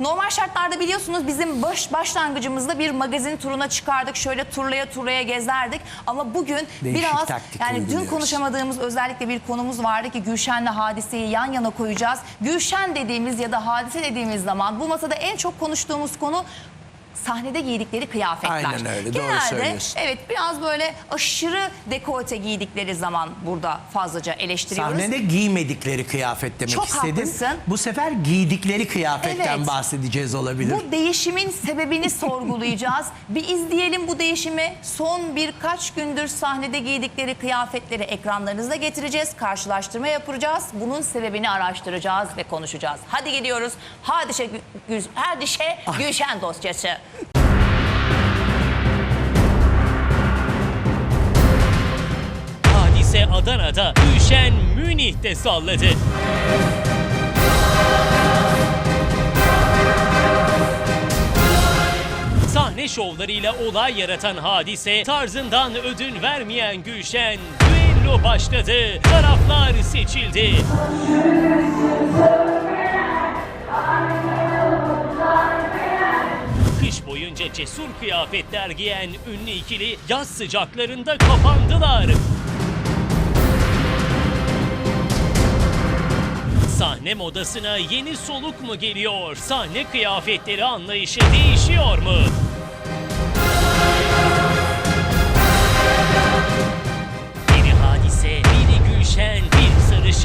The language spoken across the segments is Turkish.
Normal şartlarda biliyorsunuz bizim baş, başlangıcımızda bir magazin turuna çıkardık. Şöyle turlaya turlaya gezerdik. Ama bugün Değişik biraz yani dün konuşamadığımız özellikle bir konumuz vardı ki Gülşen'le Hadise'yi yan yana koyacağız. Gülşen dediğimiz ya da Hadise dediğimiz zaman bu masada en çok konuştuğumuz konu sahnede giydikleri kıyafetler. Aynen öyle, doğru Genelde söylüyorsun. evet biraz böyle aşırı dekolte giydikleri zaman burada fazlaca eleştiriyoruz. Sahnede giymedikleri kıyafet demek Çok istedim. haklısın. Bu sefer giydikleri kıyafetten Evet. bahsedeceğiz olabilir. Bu değişimin sebebini sorgulayacağız. Bir izleyelim bu değişimi. Son birkaç gündür sahnede giydikleri kıyafetleri ekranlarınıza getireceğiz. Karşılaştırma yapacağız. Bunun sebebini araştıracağız ve konuşacağız. Hadi gidiyoruz. Hadişe, Gü- Gül- Hadişe Gülşen dosyası. Adana'da, Gülşen Münih'te salladı. Sahne şovlarıyla olay yaratan hadise, tarzından ödün vermeyen Gülşen, düello başladı, taraflar seçildi. Kış boyunca cesur kıyafetler giyen ünlü ikili yaz sıcaklarında kapandılar. Sahne modasına yeni soluk mu geliyor? Sahne kıyafetleri anlayışı değişiyor mu?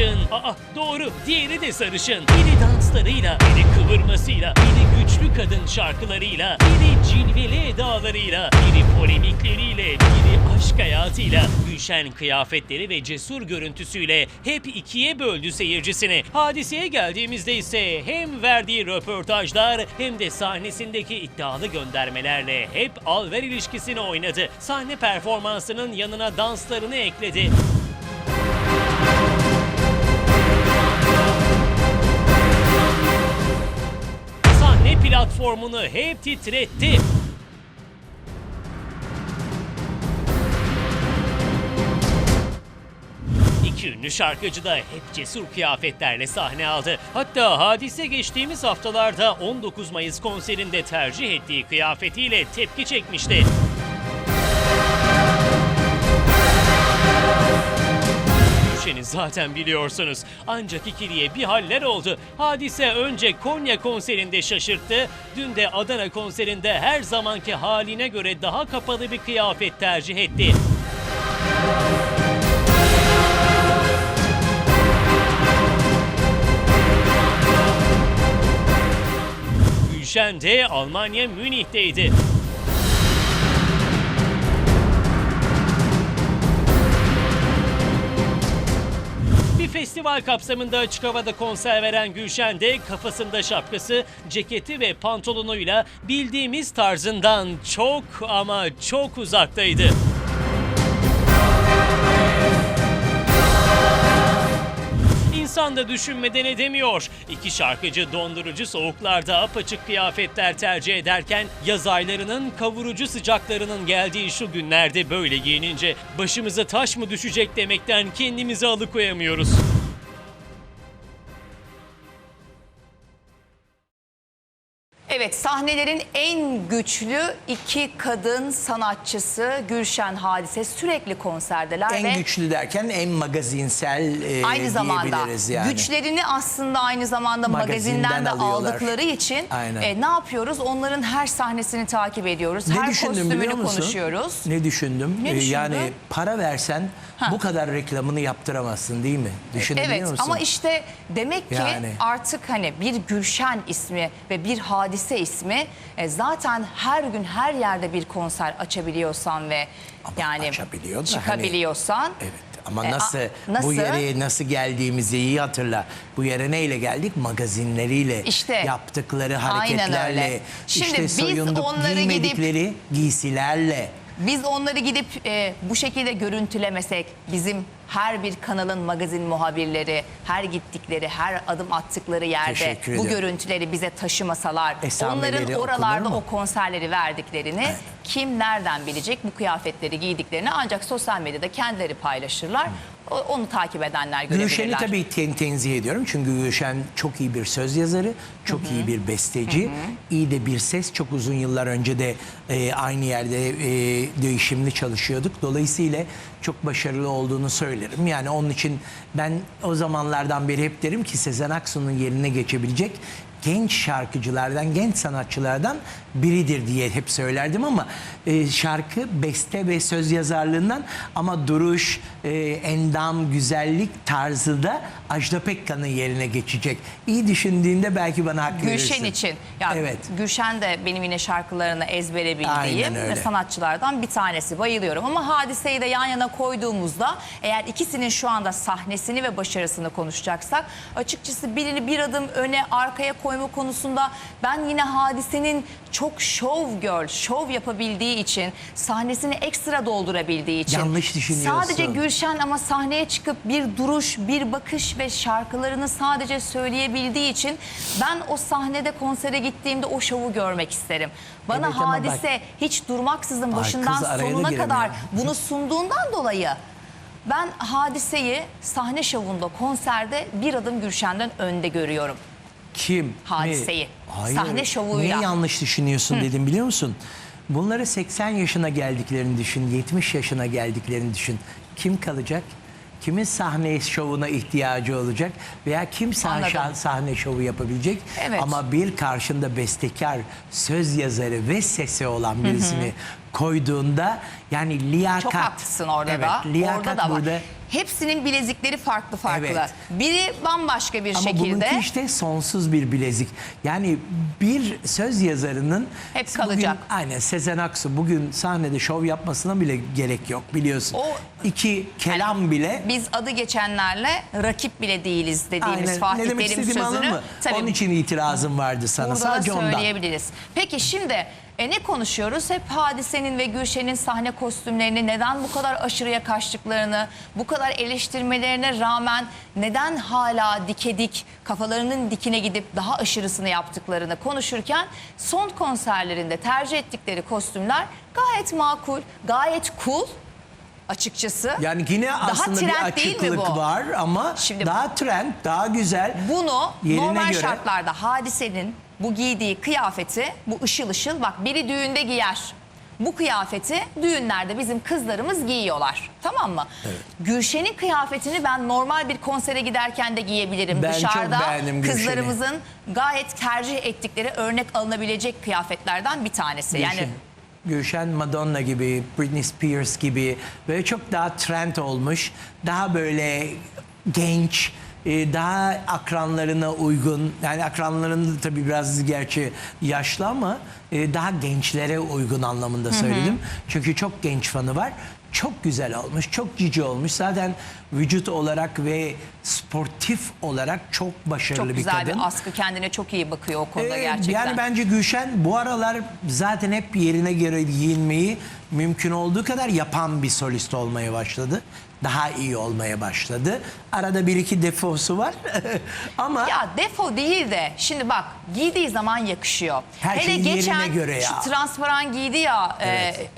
Sarışın. Aa doğru, diğeri de sarışın. Biri danslarıyla, biri kıvırmasıyla, biri güçlü kadın şarkılarıyla, biri cilveli edalarıyla, biri polemikleriyle, biri aşk hayatıyla. Gülşen kıyafetleri ve cesur görüntüsüyle hep ikiye böldü seyircisini. Hadiseye geldiğimizde ise hem verdiği röportajlar hem de sahnesindeki iddialı göndermelerle hep al-ver ilişkisini oynadı. Sahne performansının yanına danslarını ekledi. Platformunu hep titretti. Ünlü şarkıcı da hep cesur kıyafetlerle sahne aldı. Hatta Hadise geçtiğimiz haftalarda 19 Mayıs konserinde tercih ettiği kıyafetiyle tepki çekmişti. Gülşen'i zaten biliyorsunuz. Ancak ikiliye bir haller oldu. Hadise önce Konya konserinde şaşırttı. Dün de Adana konserinde her zamanki haline göre daha kapalı bir kıyafet tercih etti. Gülşen de Almanya Münih'teydi. Festival kapsamında açık havada konser veren Gülşen de kafasında şapkası, ceketi ve pantolonuyla bildiğimiz tarzından çok ama çok uzaktaydı. İnsan da düşünmeden edemiyor. İki şarkıcı dondurucu soğuklarda apaçık kıyafetler tercih ederken yaz aylarının kavurucu sıcaklarının geldiği şu günlerde böyle giyinince başımıza taş mı düşecek demekten kendimizi alıkoyamıyoruz. Evet sahnelerin en güçlü iki kadın sanatçısı Gülşen Hadise sürekli konserdeler en ve güçlü derken en magazinsel e, aynı zamanda yani. güçlerini aslında aynı zamanda Magazinden magazinden de alıyorlar. aldıkları için Aynen. e, ne yapıyoruz? Onların her sahnesini takip ediyoruz. Ne her kostümünü konuşuyoruz. Ne düşündüm? Ne Ee, düşündün? Yani para versen bu kadar reklamını yaptıramazsın değil mi? Düşünebiliyor Evet musun? ama işte demek ki Yani. artık hani bir Gülşen ismi ve bir hadise ismi e, zaten her gün her yerde bir konser açabiliyorsan ve yani açabiliyor da hani- çıkabiliyorsan Evet ama E, a- nasıl, nasıl? bu yere nasıl geldiğimizi iyi hatırla. Bu yere neyle geldik? Magazinleriyle, İşte. yaptıkları Aynen hareketlerle, öyle. Şimdi işte biz soyunduk giymedikleri giysilerle. Biz onları gidip e, bu şekilde görüntülemesek bizim her bir kanalın magazin muhabirleri, her gittikleri, her adım attıkları yerde Teşekkür bu görüntüleri bize taşımasalar, Esameleri onların oralarda okunur mu? o konserleri verdiklerini kim nereden bilecek bu kıyafetleri giydiklerini ancak sosyal medyada kendileri paylaşırlar. O- Onu takip edenler görebilirler. Gülşen'i tabii ten, tenzih ediyorum. Çünkü Gülşen çok iyi bir söz yazarı, çok iyi bir besteci, iyi de bir ses. Çok uzun yıllar önce de e, aynı yerde e, değişimli çalışıyorduk. Dolayısıyla çok başarılı olduğunu söylerim. Yani onun için ben o zamanlardan beri hep derim ki Sezen Aksu'nun yerine geçebilecek genç şarkıcılardan, genç sanatçılardan biridir diye hep söylerdim ama e, şarkı, beste ve söz yazarlığından ama duruş, e, endam, güzellik tarzı da Ajda Pekkan'ın yerine geçecek. İyi düşündüğünde belki bana hak verirsin. Gülşen için. Ya Evet. Gülşen de benim yine şarkılarını ezbere bildiğim ve sanatçılardan bir tanesi. Bayılıyorum. Ama hadiseyi de yan yana koyduğumuzda eğer ikisinin şu anda sahnesini ve başarısını konuşacaksak açıkçası birini bir adım öne arkaya koyma konusunda ben yine hadisenin çok show girl, şov yapabildiği için sahnesini ekstra doldurabildiği için Yanlış düşünüyorsun. sadece Gülşen ama sahneye çıkıp bir duruş, bir bakış ve şarkılarını sadece söyleyebildiği için ben o sahnede konsere gittiğimde o şovu görmek isterim. Bana Evet ama hadise hiç durmaksızın başından kız araya da sonuna giremiyor. kadar bunu sunduğundan dolayı ben hadiseyi sahne şovunda, konserde bir adım Gülşen'den önde görüyorum. Kim? Hadiseyi. Ne? Hayır. Sahne şovuyla. Niye yanlış düşünüyorsun dedim biliyor musun? Bunları 80 yaşına geldiklerini düşün, 70 yaşına geldiklerini düşün. Kim kalacak? Kimin sahne şovuna ihtiyacı olacak veya kim sahne, sahne şovu yapabilecek? Evet. Ama bir karşında bestekar, söz yazarı ve sesi olan birisini koyduğunda yani liyakat. Çok haklısın orada evet, da. Liyakat orada da var. burada. Hepsinin bilezikleri farklı farklı. Evet. Biri bambaşka bir Ama şekilde. bununki işte sonsuz bir bilezik. Yani bir söz yazarının Hep kalacak. Bugün, aynen Sezen Aksu bugün sahnede şov yapmasına bile gerek yok biliyorsun. O- İki kelam bile Biz adı geçenlerle rakip bile değiliz dediğimiz aynen Fatih Terim sözünü tabii Onun için itirazım vardı sana. burada Sadece da ondan. söyleyebiliriz. Peki şimdi e, ne konuşuyoruz? Hep Hadise'nin ve Gülşen'in sahne kostümlerini neden bu kadar aşırıya kaçtıklarını, bu kadar eleştirmelerine rağmen neden hala dike dik kafalarının dikine gidip daha aşırısını yaptıklarını konuşurken son konserlerinde tercih ettikleri kostümler gayet makul, gayet cool açıkçası. Yani yine Daha aslında bir açıklık var ama Şimdi- daha trend, daha güzel. Bunu normal göre- şartlarda hadisenin bu giydiği kıyafeti bu ışıl ışıl bak biri düğünde giyer. Bu kıyafeti düğünlerde bizim kızlarımız giyiyorlar. Tamam mı? Gülşen'in kıyafetini ben normal bir konsere giderken de giyebilirim. Ben çok Dışarıda beğendim Gülşen'i. kızlarımızın gayet tercih ettikleri örnek alınabilecek kıyafetlerden bir tanesi. Gülşen, Yani Gülşen Madonna gibi, Britney Spears gibi böyle çok daha trend olmuş, daha böyle genç, e, daha akranlarına uygun. Yani akranlarında da tabii biraz gerçi yaşlı ama e, daha gençlere uygun anlamında söyledim. Çünkü çok genç fanı var. Çok güzel olmuş, çok cici olmuş. Zaten vücut olarak ve sportif olarak çok başarılı çok bir güzel kadın. bir askı kendine çok iyi bakıyor o konuda Ee, gerçekten. Yani bence Gülşen bu aralar zaten hep yerine göre giyinmeyi mümkün olduğu kadar yapan bir solist olmaya başladı. Daha iyi olmaya başladı. Arada bir iki defosu var ama Ya defo değil de şimdi bak giydiği zaman yakışıyor. Her Hele şey yerine geçen göre ya. şu transparan giydi ya Evet. e,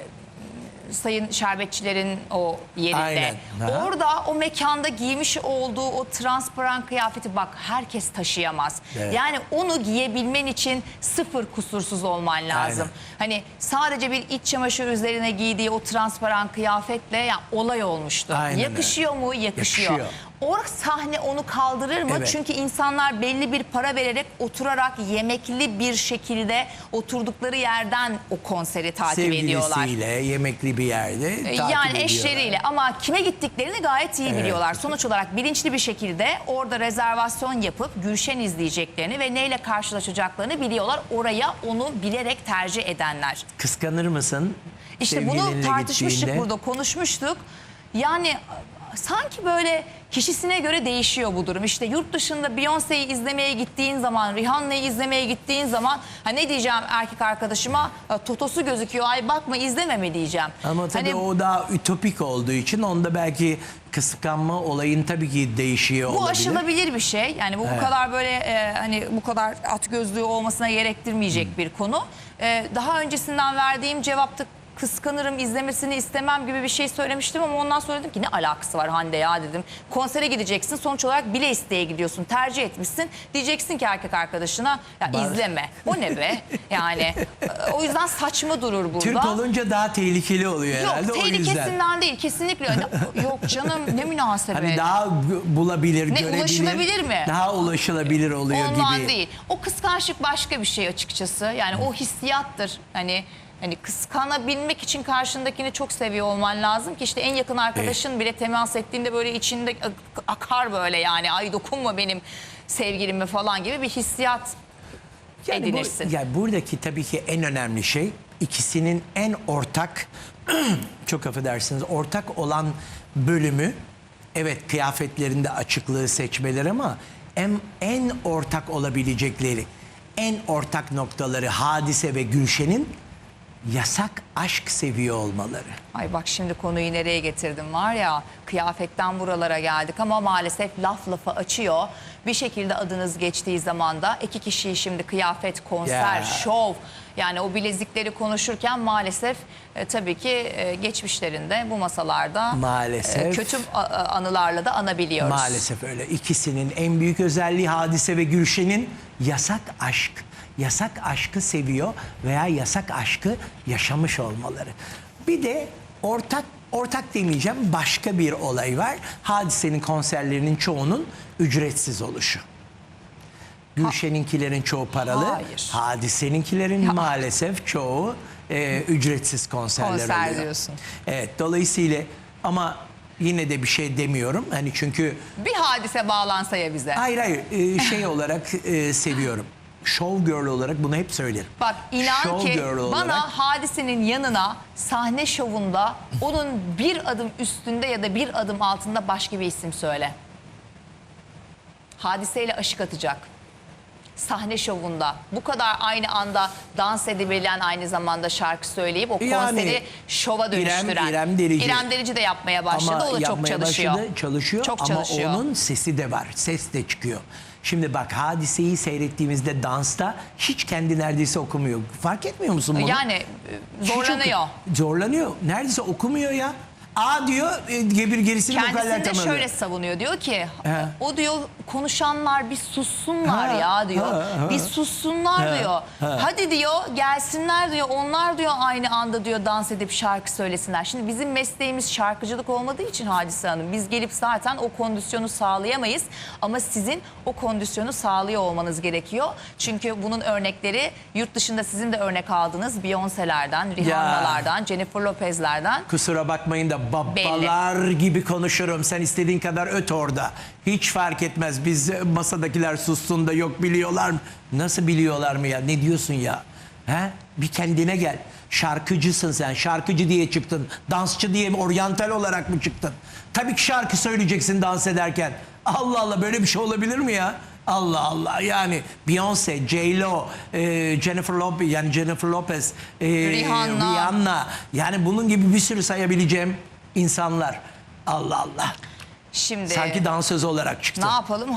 sayın şerbetçilerin o yerinde. Aynen. Orada o mekanda giymiş olduğu o transparan kıyafeti bak herkes taşıyamaz. Evet. Yani onu giyebilmen için sıfır kusursuz olman lazım. Aynen. Hani sadece bir iç çamaşır üzerine giydiği o transparan kıyafetle ya olay olmuştu. Aynen. Yakışıyor mu? Yakışıyor. Yakışıyor. O sahne onu kaldırır mı? Evet. Çünkü insanlar belli bir para vererek oturarak yemekli bir şekilde oturdukları yerden o konseri takip ediyorlar. sevgilisiyle yemekli bir yerde takip Yani ediyorlar. eşleriyle ama kime gittiklerini gayet iyi biliyorlar. Sonuç olarak bilinçli bir şekilde orada rezervasyon yapıp Gülşen izleyeceklerini ve neyle karşılaşacaklarını biliyorlar. Oraya onu bilerek tercih edenler. Kıskanır mısın? İşte bunu tartışmıştık gittiğinde? burada konuşmuştuk. Yani sanki böyle kişisine göre değişiyor bu durum. İşte yurt dışında Beyoncé'yi izlemeye gittiğin zaman, Rihanna'yı izlemeye gittiğin zaman ha ne diyeceğim erkek arkadaşıma? Totosu gözüküyor. Ay bakma izleme mi diyeceğim. Ama tabii Hani o daha ütopik olduğu için onda belki kıskanma olayın tabii ki değişiyor bu olabilir. aşılabilir bir şey. Yani bu bu kadar böyle e, hani bu kadar at gözlüğü olmasına gerektirmeyecek bir konu. E, daha öncesinden verdiğim cevapta kıskanırım, izlemesini istemem gibi bir şey söylemiştim ama ondan sonra dedim ki ne alakası var Hande ya dedim. Konsere gideceksin sonuç olarak bile isteye gidiyorsun. Tercih etmişsin. Diyeceksin ki erkek arkadaşına ya Bar- izleme. O ne be? Yani o yüzden saçma durur burada. Türk olunca daha tehlikeli oluyor herhalde Yok o yüzden. tehlikesinden değil kesinlikle. Hani, Yok canım ne münasebet. Hani daha bu- bulabilir, Ne, görebilir. ulaşılabilir mi? Daha ulaşılabilir oluyor Ondan gibi. değil. O kıskançlık başka bir şey açıkçası. Yani o hissiyattır. Hani hani kıskanabilmek için karşındakini çok seviyor olman lazım ki işte en yakın arkadaşın bile temas ettiğinde böyle içinde ak- akar böyle yani ay dokunma benim sevgilime falan gibi bir hissiyat Yani bu- edinirsin. yani buradaki tabii ki en önemli şey ikisinin en ortak çok affedersiniz ortak olan bölümü evet kıyafetlerinde açıklığı seçmeleri ama en, en ortak olabilecekleri en ortak noktaları Hadise ve Gülşen'in yasak aşk seviyor olmaları. Ay bak şimdi konuyu nereye getirdim var ya kıyafetten buralara geldik ama maalesef laf lafı açıyor. Bir şekilde adınız geçtiği zaman da iki kişiyi şimdi kıyafet, konser, Ya. şov yani o bilezikleri konuşurken maalesef e, tabii ki e, geçmişlerinde bu masalarda e, Maalesef. kötü a- a- anılarla da anabiliyoruz. Maalesef öyle. İkisinin en büyük özelliği Hadise ve Gülşen'in yasak aşk. Yasak aşkı seviyor veya yasak aşkı yaşamış olmaları. Bir de ortak ortak demeyeceğim başka bir olay var. Hadise'nin konserlerinin çoğunun ücretsiz oluşu. Gülşen'inkilerin çoğu paralı. Hayır. Hadise'ninkilerin maalesef çoğu e, ücretsiz konserler Konser oluyor. diyorsun. Evet dolayısıyla ama yine de bir şey demiyorum. Hani çünkü Bir hadise bağlansa ya bize. hayır hayır e, şey olarak e, seviyorum. Show girl olarak bunu hep söylerim. Bak inan Show ki girl olarak- bana hadisenin yanına sahne şovunda onun bir adım üstünde ya da bir adım altında başka bir isim söyle. Hadiseyle aşık atacak. Sahne şovunda bu kadar aynı anda dans edebilen aynı zamanda şarkı söyleyip o Yani konseri şova İrem- dönüştüren. İrem Derici. İrem Derici de yapmaya başladı. ama o da çok çalışıyor. başladı, çalışıyor Çok ama çalışıyor. onun sesi de var. Ses de çıkıyor. Şimdi bak hadiseyi seyrettiğimizde dansta hiç kendi neredeyse okumuyor. Fark etmiyor musun bunu? Yani e, zorlanıyor. zorlanıyor. Neredeyse okumuyor ya. A diyor, e, gebir gerisini vokaller Kendisini de şöyle savunuyor. Diyor ki He. o diyor konuşanlar bir sussunlar Ha, ya diyor. ha, ha. Bir sussunlar Ha, diyor. ha. Hadi diyor gelsinler diyor. Onlar diyor aynı anda diyor dans edip şarkı söylesinler. Şimdi bizim mesleğimiz şarkıcılık olmadığı için Hadise Hanım biz gelip zaten o kondisyonu sağlayamayız. Ama sizin o kondisyonu sağlıyor olmanız gerekiyor. Çünkü bunun örnekleri yurt dışında sizin de örnek aldığınız Beyoncé'lerden, Rihanna'lardan, Jennifer Lopez'lerden Kusura bakmayın da babalar gibi konuşurum. Sen istediğin kadar öt orada. Hiç fark etmez. Biz e, masadakiler sussun da yok biliyorlar mı? Nasıl biliyorlar mı ya? Ne diyorsun ya? He? Bir kendine gel. Şarkıcısın sen. Şarkıcı diye çıktın. Dansçı diye mi? Oryantal olarak mı çıktın? Tabii ki şarkı söyleyeceksin dans ederken. Allah Allah böyle bir şey olabilir mi ya? Allah Allah yani Beyoncé, J-Lo, e, Jennifer Lopez yani Jennifer Lopez, e, Rihanna. Rihanna yani bunun gibi bir sürü sayabileceğim insanlar. Allah Allah. Şimdi Sanki dansöz olarak çıktı. ne yapalım?